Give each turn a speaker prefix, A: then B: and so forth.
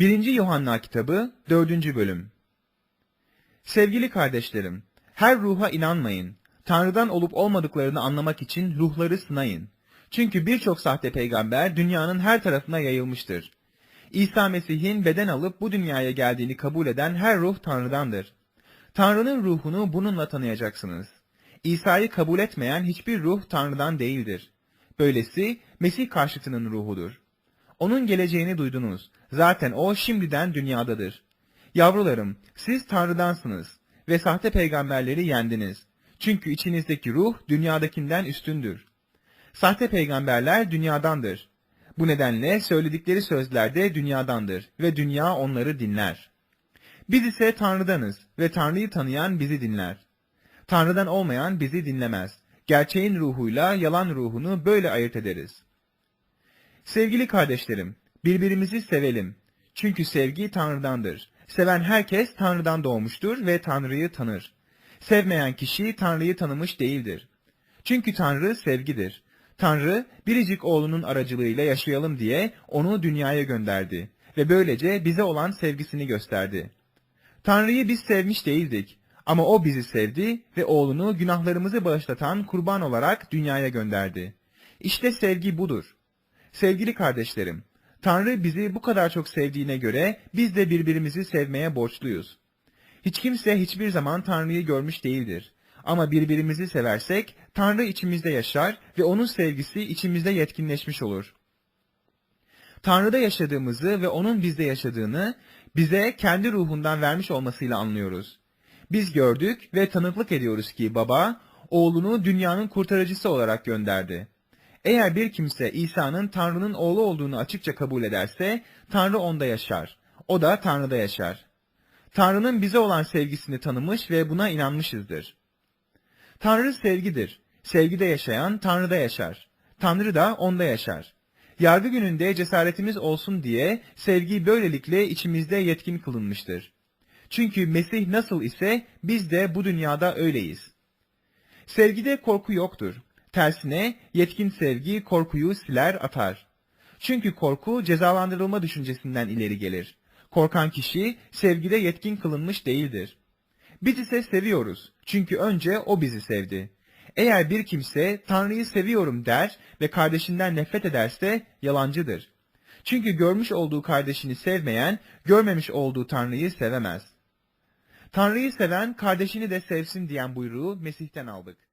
A: 1. Yuhanna kitabı 4. bölüm Sevgili kardeşlerim, her ruha inanmayın. Tanrı'dan olup olmadıklarını anlamak için ruhları sınayın. Çünkü birçok sahte peygamber dünyanın her tarafına yayılmıştır. İsa Mesih'in beden alıp bu dünyaya geldiğini kabul eden her ruh Tanrı'dandır. Tanrı'nın ruhunu bununla tanıyacaksınız. İsa'yı kabul etmeyen hiçbir ruh Tanrı'dan değildir. Böylesi Mesih karşıtının ruhudur. Onun geleceğini duydunuz. Zaten o şimdiden dünyadadır. Yavrularım, siz Tanrı'dansınız ve sahte peygamberleri yendiniz. Çünkü içinizdeki ruh dünyadakinden üstündür. Sahte peygamberler dünyadandır. Bu nedenle söyledikleri sözler de dünyadandır ve dünya onları dinler. Biz ise Tanrı'danız ve Tanrı'yı tanıyan bizi dinler. Tanrı'dan olmayan bizi dinlemez. Gerçeğin ruhuyla yalan ruhunu böyle ayırt ederiz. Sevgili kardeşlerim, birbirimizi sevelim. Çünkü sevgi Tanrı'dandır. Seven herkes Tanrı'dan doğmuştur ve Tanrı'yı tanır. Sevmeyen kişi Tanrı'yı tanımış değildir. Çünkü Tanrı sevgidir. Tanrı biricik oğlunun aracılığıyla yaşayalım diye onu dünyaya gönderdi ve böylece bize olan sevgisini gösterdi. Tanrı'yı biz sevmiş değildik ama o bizi sevdi ve oğlunu günahlarımızı bağışlatan kurban olarak dünyaya gönderdi. İşte sevgi budur. Sevgili kardeşlerim, Tanrı bizi bu kadar çok sevdiğine göre biz de birbirimizi sevmeye borçluyuz. Hiç kimse hiçbir zaman Tanrı'yı görmüş değildir. Ama birbirimizi seversek Tanrı içimizde yaşar ve onun sevgisi içimizde yetkinleşmiş olur. Tanrı'da yaşadığımızı ve onun bizde yaşadığını bize kendi ruhundan vermiş olmasıyla anlıyoruz. Biz gördük ve tanıklık ediyoruz ki baba oğlunu dünyanın kurtarıcısı olarak gönderdi. Eğer bir kimse İsa'nın Tanrı'nın oğlu olduğunu açıkça kabul ederse Tanrı onda yaşar. O da Tanrı'da yaşar. Tanrı'nın bize olan sevgisini tanımış ve buna inanmışızdır. Tanrı sevgidir. Sevgide yaşayan Tanrı'da yaşar. Tanrı da onda yaşar. Yargı gününde cesaretimiz olsun diye sevgi böylelikle içimizde yetkin kılınmıştır. Çünkü Mesih nasıl ise biz de bu dünyada öyleyiz. Sevgide korku yoktur. Tersine yetkin sevgi korkuyu siler atar. Çünkü korku cezalandırılma düşüncesinden ileri gelir. Korkan kişi sevgide yetkin kılınmış değildir. Biz ise seviyoruz. Çünkü önce o bizi sevdi. Eğer bir kimse Tanrı'yı seviyorum der ve kardeşinden nefret ederse yalancıdır. Çünkü görmüş olduğu kardeşini sevmeyen, görmemiş olduğu Tanrı'yı sevemez. Tanrı'yı seven kardeşini de sevsin diyen buyruğu Mesih'ten aldık.